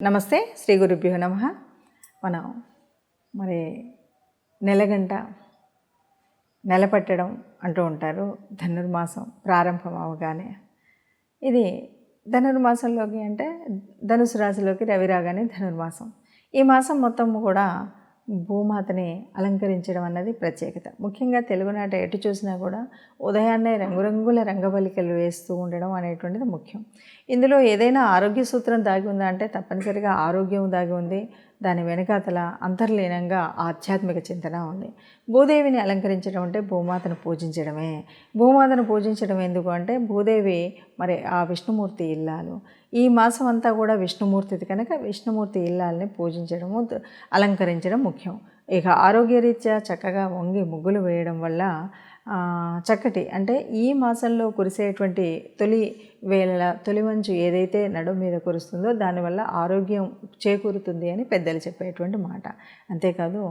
నమస్తే శ్రీ గురుభ్యో నమ. మనం మరి నెలగంట నెల పట్టడం అంటూ ఉంటారు ధనుర్మాసం ప్రారంభం అవగానే ఇది ధనుర్మాసంలోకి అంటే ధనుసు రాశిలోకి రవి రాగానే ధనుర్మాసం. ఈ మాసం మొత్తం కూడా భూమాతని అలంకరించడం అన్నది ప్రత్యేకత. ముఖ్యంగా తెలుగునాట ఎటు చూసినా కూడా ఉదయాన్నే రంగురంగుల రంగవల్లికలు వేస్తూ ఉండడం అనేటువంటిది ముఖ్యం. ఇందులో ఏదైనా ఆరోగ్య సూత్రం దాగి ఉందా అంటే తప్పనిసరిగా ఆరోగ్యం దాగి ఉంది. దాని వెనకాతల అంతర్లీనంగా ఆధ్యాత్మిక చింతన ఉంది. భూదేవిని అలంకరించడం అంటే భూమాతను పూజించడమే. భూమాతను పూజించడం ఎందుకు అంటే భూదేవి మరి ఆ విష్ణుమూర్తి ఇల్లాలు. ఈ మాసం అంతా కూడా విష్ణుమూర్తిది కనుక విష్ణుమూర్తి ఇల్లాలని పూజించడము అలంకరించడం ముఖ్యం. ఇక ఆరోగ్యరీత్యా చక్కగా వంగి ముగ్గులు వేయడం వల్ల చక్కటి అంటే ఈ మాసంలో కురిసేటువంటి తొలి వేళ తొలి మంచు ఏదైతే నడుం మీద కురుస్తుందో దానివల్ల ఆరోగ్యం చేకూరుతుంది అని పెద్దలు చెప్పేటువంటి మాట. అంతేకాదు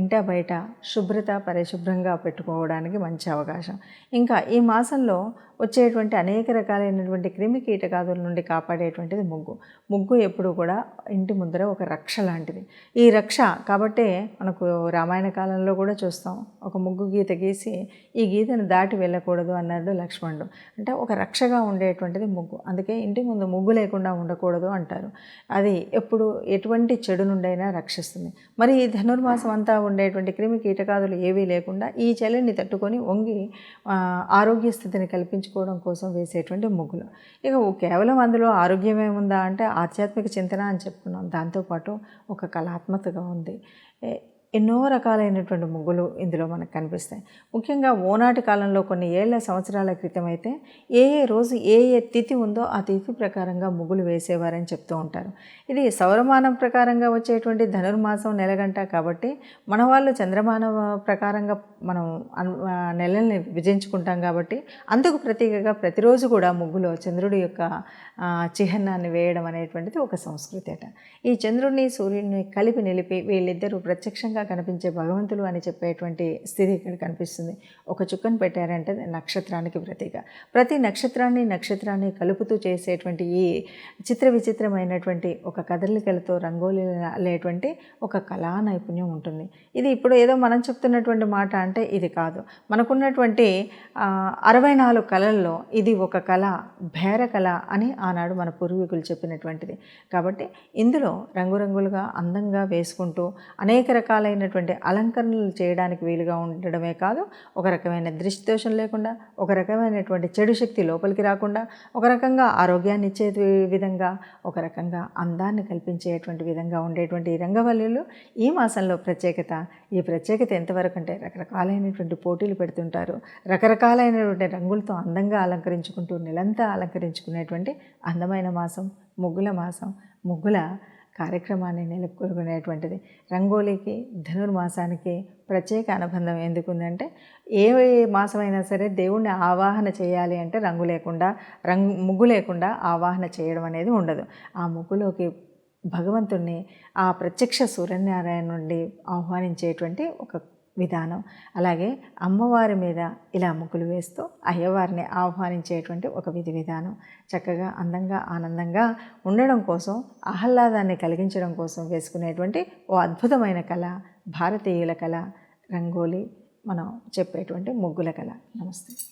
ఇంట బయట శుభ్రత పరిశుభ్రంగా పెట్టుకోవడానికి మంచి అవకాశం. ఇంకా ఈ మాసంలో వచ్చేటువంటి అనేక రకాలైనటువంటి క్రిమి కీటకాదుల నుండి కాపాడేటువంటిది ముగ్గు. ముగ్గు ఎప్పుడు కూడా ఇంటి ముందర ఒక రక్ష లాంటిది. ఈ రక్ష కాబట్టే మనకు రామాయణ కాలంలో కూడా చూస్తాం. ఒక ముగ్గు గీత గీసి ఈ గీతను దాటి వెళ్ళకూడదు అన్నాడు లక్ష్మణుడు. అంటే ఒక రక్షగా ఉండేటువంటిది ముగ్గు. అందుకే ఇంటి ముందు ముగ్గు లేకుండా ఉండకూడదు అంటారు. అది ఎప్పుడు ఎటువంటి చెడు నుండైనా రక్షిస్తుంది. మరి ఈ ధనుర్మాసం అంతా ఉండేటువంటి క్రిమి కీటకాదులు ఏవీ లేకుండా ఈ చలిని తట్టుకొని వంగి ఆరోగ్య స్థితిని కల్పించుకోవడం కోసం వేసేటువంటి ముగ్గులు. ఇక కేవలం అందులో ఆరోగ్యమే ఉందా అంటే ఆధ్యాత్మిక చింతన అని చెప్పుకున్నాం. దాంతోపాటు ఒక కళాత్మకగా ఉంది. ఎన్నో రకాలైనటువంటి ముగ్గులు ఇందులో మనకు కనిపిస్తాయి. ముఖ్యంగా ఓనాటి కాలంలో కొన్ని ఏళ్ళ సంవత్సరాల క్రితం అయితే ఏ ఏ రోజు ఏ ఏ తిథి ఉందో ఆ తిథి ప్రకారంగా ముగ్గులు వేసేవారని చెప్తూ ఉంటారు. ఇది సౌరమానం ప్రకారంగా వచ్చేటువంటి ధనుర్మాసం నెలగంట కాబట్టి మన వాళ్ళు చంద్రమానం ప్రకారంగా మనం నెలల్ని విభజించుకుంటాం కాబట్టి అందుకు ప్రతీకగా ప్రతిరోజు కూడా ముగ్గులో చంద్రుడి యొక్క చిహ్నాన్ని వేయడం అనేటువంటిది ఒక సంస్కృతి అట. ఈ చంద్రుడిని సూర్యుడిని కలిపి నిలిపి వీళ్ళిద్దరూ ప్రత్యక్షంగా కనిపించే భగవంతులు అని చెప్పేటువంటి స్థితి ఇక్కడ కనిపిస్తుంది. ఒక చుక్కను పెట్టారంటే నక్షత్రానికి ప్రతీక. ప్రతి నక్షత్రాన్ని నక్షత్రాన్ని కలుపుతూ చేసేటువంటి ఈ చిత్ర విచిత్రమైనటువంటి ఒక కదలికలతో రంగోలీ లేటువంటి ఒక కళా నైపుణ్యం ఉంటుంది. ఇది ఇప్పుడు ఏదో మనం చెప్తున్నటువంటి మాట అంటే ఇది కాదు. మనకున్నటువంటి అరవై నాలుగు కళల్లో ఇది ఒక కళ భేర కళ అని ఆనాడు మన పూర్వీకులు చెప్పినటువంటిది. కాబట్టి ఇందులో రంగురంగులుగా అందంగా వేసుకుంటూ అనేక రకాలైన రకమైనటువంటి అలంకరణలు చేయడానికి వీలుగా ఉండడమే కాదు ఒక రకమైన దృష్టిదోషం లేకుండా ఒక రకమైనటువంటి చెడు శక్తి లోపలికి రాకుండా ఒక రకంగా ఆరోగ్యాన్ని ఇచ్చే విధంగా ఒక రకంగా అందాన్ని కల్పించేటువంటి విధంగా ఉండేటువంటి ఈ రంగవల్లులు ఈ మాసంలో ప్రత్యేకత. ఈ ప్రత్యేకత ఎంతవరకు అంటే రకరకాలైనటువంటి పోటీలు పెడుతుంటారు. రకరకాలైనటువంటి రంగులతో అందంగా అలంకరించుకుంటూ నెలంతా అలంకరించుకునేటువంటి అందమైన మాసం ముగ్గుల మాసం. ముగ్గుల కార్యక్రమాన్ని నిలుపుకునేటువంటిది రంగోలీకి ధనుర్మాసానికి ప్రత్యేక అనుబంధం ఎందుకుందంటే ఏ మాసమైనా సరే దేవుణ్ణి ఆవాహన చేయాలి అంటే రంగు లేకుండా రంగు ముగ్గు లేకుండా ఆవాహన చేయడం అనేది ఉండదు. ఆ ముగ్గులోకి భగవంతుణ్ణి ఆ ప్రత్యక్ష సూర్యనారాయణ నుండి ఆహ్వానించేటువంటి ఒక విధానం. అలాగే అమ్మవారి మీద ఇలా ముగ్గులు వేస్తూ అయ్యవారిని ఆహ్వానించేటువంటి ఒక విధి విధానం. చక్కగా అందంగా ఆనందంగా ఉండడం కోసం ఆహ్లాదాన్ని కలిగించడం కోసం వేసుకునేటువంటి ఓ అద్భుతమైన కళ భారతీయుల కళ రంగోలీ మనం చెప్పేటువంటి ముగ్గుల కళ. నమస్తే.